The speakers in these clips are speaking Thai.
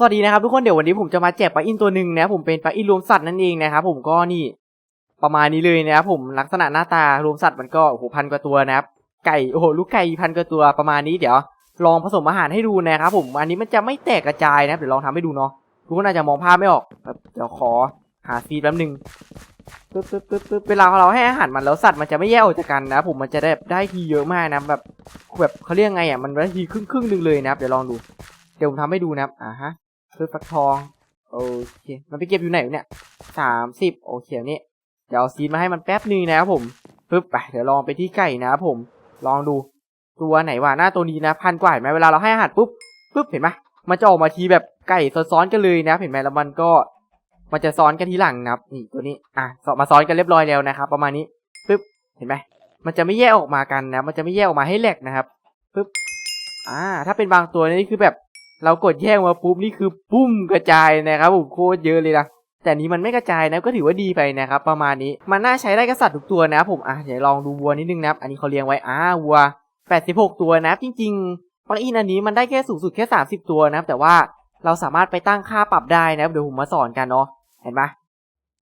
สวัสดีนะครับทุกคนเดี๋ยววันนี้ผมจะมาแจกปลาอินตัวหนึ่งนะผมเป็นปลาอินรวมสัตว์นั่นเองนะครับผมก็นี่ประมาณนี้เลยนะครับผมลักษณะหน้าตารวมสัตว์มันก็โอ้โหพันกว่าตัวนะครับไก่โอ้โหลูกไก่พันกว่าตัวประมาณนี้เดี๋ยว ลองผสมอาหารให้ดูนะครับผมอันนี้มันจะไม่แตกกระจายนะเดี๋ยวลองทำให้ดูเนาะทุกคนอาจจะมองภาพไม่ออกเดี๋ยวขอหาซีดแป๊บหนึงปึ๊บปึ๊บปึ๊บปึ๊บเวลาเราให้อาหารมันแล้วสัตว์มันจะไม่แยกออกจากกันนะผมมันจะได้ได้ทีเยอะมากนะแบบแบบเขาเรียกไงอะมันได้ทีครึ่งครึ่งหนึ่งเลยนะเดี๋ยวลองดูเดี๋ยวผมทำให้ดูนะครับอ่าฮะ คือฟักทอง โอเค มันไปเก็บอยู่ไหนเนี่ยสามสิบโอเคนี่เดี๋ยวเอาซีดมาให้มันแป๊บหนึงนะครับผมปึ๊บไปเดี๋ยวลองไปที่ไก่นะครับผม ลองดูตัวไหนวะหน้าตัวนี้นะพันกว่าเห็นไหมเวลาเราให้อาหารปุ๊บปุ๊บเห็นไหมมันจะออกมาทีแบบไก่ซ้อนๆกันเลยนะเห็นไหมแล้วมันก็มันจะซ้อนกันทีหลังนะครับนี่ตัวนี้อะมาซ้อนกันเรียบร้อยแล้วนะครับ ประมาณนี้ปุ๊บเห็นไหมมันจะไม่แยกออกมากันนะ มันจะไม่แยกออกมาให้แหลกนะครับปุ๊บอ่าถ้าเป็นบางตัวนี่คือแบบ เรากดแยกมาปุ๊บนี่คือปุ้มกระจายนะครับผมโคตรเยอะเลยนะแต่นี้มันไม่กระจายนะก็ถือว่าดีไปนะครับประมาณนี้มันน่าใช้ได้กับสัตว์ทุกตัวนะครับผมอะเดี๋ยวลองดูวัวนิดนึงนะอันนี้เขาเลี้ยงไว้อ่าวัว 86 ตัวนะจริงๆปลั๊กอินอันนี้มันได้แค่สูงสุดแค่ 30 ตัวนะแต่ว่าเราสามารถไปตั้งค่าปรับได้นะเดี๋ยวผมมาสอนกันเนาะเห็นปะ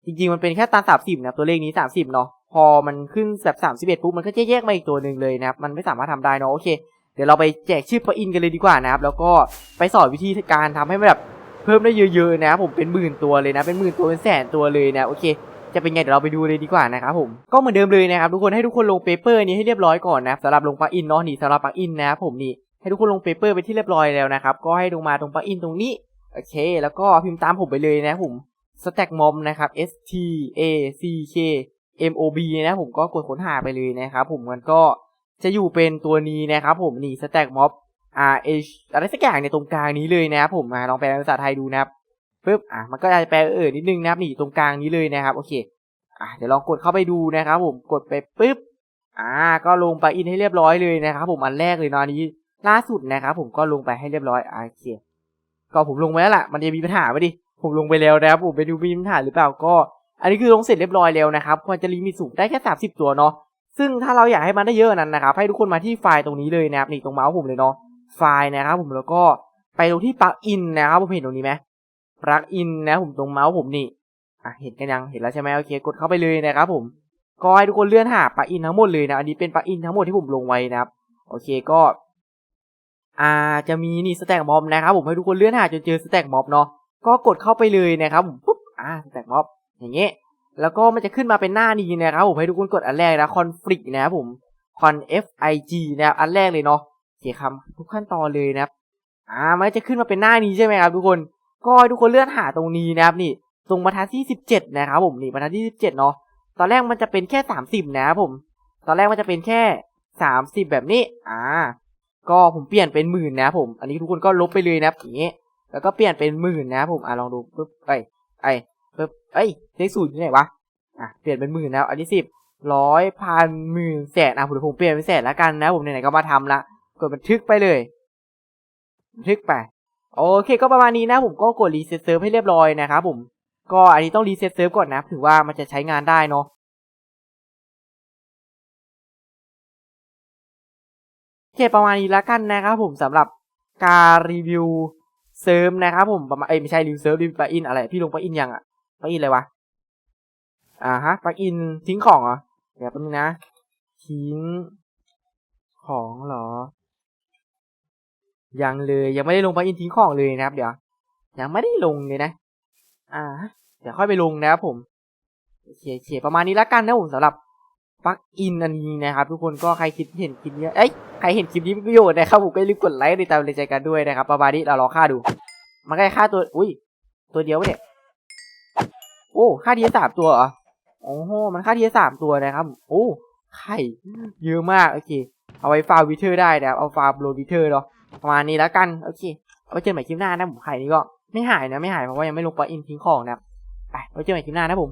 จริงๆมันเป็นแค่ตัน30นะตัวเลขนี้ 30เนาะพอมันขึ้นแบบ31ปุ๊บมันก็จะแยกมาอีกตัวหนึ่งเลยนะครับมันไม่สามารถทำได้เนาะโอเค เดี๋ยวเราไปแจกชื่อปลั๊กอินกันเลยดีกว่านะครับ แล้วก็ไปสอนวิธีการทำให้มันแบบเพิ่มได้เยอะๆนะครับผมเป็นหมื่นตัวเลยนะ เป็นหมื่นตัวเป็นแสนตัวเลยนะโอเคจะเป็นไงเดี๋ยวเราไปดูเลยดีกว่านะครับผมก็เหมือนเดิมเลยนะครับทุกคนให้ทุกคนลงเปเปอร์นี้ให้เรียบร้อยก่อนนะสำหรับลงปลั๊กอินเนาะนี่สำหรับปลั๊กอินนะครับผมนี่ให้ทุกคนลงเปเปอร์ไปที่เรียบร้อยแล้วนะครับก็ให้ลงมาตรงปลั๊กอินตรงนี้โอเค แล้วก็พิมพ์ตามผมไปเลยนะผม stack mom นะครับ s t a c k m o b นะผมก็กดค้นหาไปเลยนะครับผมมันก็ จะอยู่เป็นตัวนี้นะครับผมนี่ stack mob r h อะไรสักอย่างในตรงกลางนี้เลยนะครับผมมาลองแปลเป็นภาษาไทยดูนะครับปึ๊บอะมันก็จะแปลเออนิดนึงนะครับนี่ตรงกลางนี้เลยนะครับโอเคอะเดี๋ยวลองกดเข้าไปดูนะครับผมกดไปปุ๊บอ่าก็ลงไปอินให้เรียบร้อยเลยนะครับผมอันแรกเลยนอนนี้ล่าสุดนะครับผมก็ลงไปให้เรียบร้อยโอเคก็ผมลงไปแล้วล่ะมันจะมีปัญหาไหมดิผมลงไปแล้วนะครับผมไปดูมีปัญหาหรือเปล่าก็ อันนี้คือลงเสร็จเรียบร้อยแล้วนะครับควรจะลิมิตสูงได้แค่ 30 ตัวเนาะ ซึ่งถ้าเราอยากให้มันได้เยอะนั้นนะครับ ให้ทุกคนมาที่ไฟล์ตรงนี้เลยนะครับนี่ตรงเมาส์ผมเลยเนาะไฟล์นะครับผมแล้วก็ไปตรงที่ปลั๊กอินนะครับผมเห็นตรงนี้ไหมปลั๊กอินนะผมตรงเมาส์ผมนี่อะเห็นกันยังเห็นแล้วใช่ไหมโอเคกดเข้าไปเลยนะครับผมก็ให้ทุกคนเลื่อนหาปลั๊กอินทั้งหมดเลยนะอันนี้เป็นปลั๊กอินทั้งหมดที่ผมลงไว้นะครับ โอเคก็อ่าจะมีนี่สแต็กม็อบนะครับผมให้ทุกคนเลื่อนหาจนเจอสแต็กม็อบเนาะก็กดเข้าไปเลยนะครับผมปุ๊บอ่าสแต็กม็อบอย่างเงี้ย แล้วก็มันจะขึ้นมาเป็นหน้านี้นะครับผมให้ทุกคนกดอันแรกนะคอนฟ lict นะครับผมคอน f i g นะครับอันแรกเลยเนาะเขียนคำทุกขั้นตอนเลยนะครับอ่ามันจะขึ้นมาเป็นหน้านี้ใช่ไหมครับทุกคนก็ให้ทุกคนเลื่อนหาตรงนี้นะครับนี่ ตรงบรรทัดที่สิบเจ็ดนะครับผมนี่บรรทัดที่สิบเจ็ดเนาะตอนแรกมันจะเป็นแค่สามสิบนะครับผม ตอนแรกมันจะเป็นแค่สามสิบแบบนี้อ่าก็ผมเปลี่ยนเป็นหมื่นนะครับผม อันนี้ทุกคนก็ลบไปเลยนะครับอย่างเงี้ยแล้วก็เปลี่ยนเป็นหมื่นนะครับผม อ่าลองดูปึ๊บไอไอ ปึ๊บเอ้ยเลขศูนย์ที่ไหนวะอะเปลี่ยนเป็นหมื่นแล้วอันนี้สิบร้อยพันหมื่นแสนอะผมผมเปลี่ยนเป็นแสนแล้วกันนะผมไหนๆก็มาทำละกดบันทึกไปเลยบันทึกไปโอเคก็ประมาณนี้นะผมก็กดรีเซ็ตเซิร์ฟให้เรียบร้อยนะครับผมก็อันนี้ต้องรีเซ็ตเซิร์ฟก่อนนะถือว่ามันจะใช้งานได้เนาะโอเคประมาณนี้แล้วกันนะครับผมสำหรับการรีวิวเซิร์ฟนะครับผมประมาณเอ้ยไม่ใช่รีวิวเซิร์ฟรีวิวปอินอะไรพี่ลงปอินยังอะ ปลั๊กอินอะไรวะ อ่าฮะปลั๊กอินทิ้งของเหรอ เดี๋ยวแป๊บนึงนะ ทิ้งของเหรอ ยังเลยยังไม่ได้ลงปลั๊กอินทิ้งของเลยนะครับ เดี๋ยว ยังไม่ได้ลงเลยนะ อ่า เดี๋ยวค่อยไปลงนะครับผมโอเคโอเคประมาณนี้แล้วกันนะผมสำหรับปลั๊กอินอันนี้นะครับทุกคนก็ใครคิดเห็นคลิปนี้เอ้ยใครเห็นคลิปนี้มีประโยชน์นะครับผมก็อย่าลืมกดไลค์ติดตามในใจกันด้วยนะครับประมาณนี้เราลอค่าดู มันก็ได้ค่าตัว อุ้ย ตัวเดียวเนี่ย โอ้ค่าทีสามตัวเหรอโอ้โหมันค่าทีสามตัวนะครับ โอ้ไข่เยอะมากโอเค เอาไว้ฟาร์มวิเทอร์ได้นะครับเอาฟาร์มโรวิเทอร์เนาะประมาณนี้แล้วกันโอเคเอาไว้เจอใหม่คลิปหน้านะผมไข่นี้ก็ไม่หายนะไม่หายเพราะว่ายังไม่ลงปลอินทิ้งของนะไปไว้เจอใหม่คลิปหน้านะผม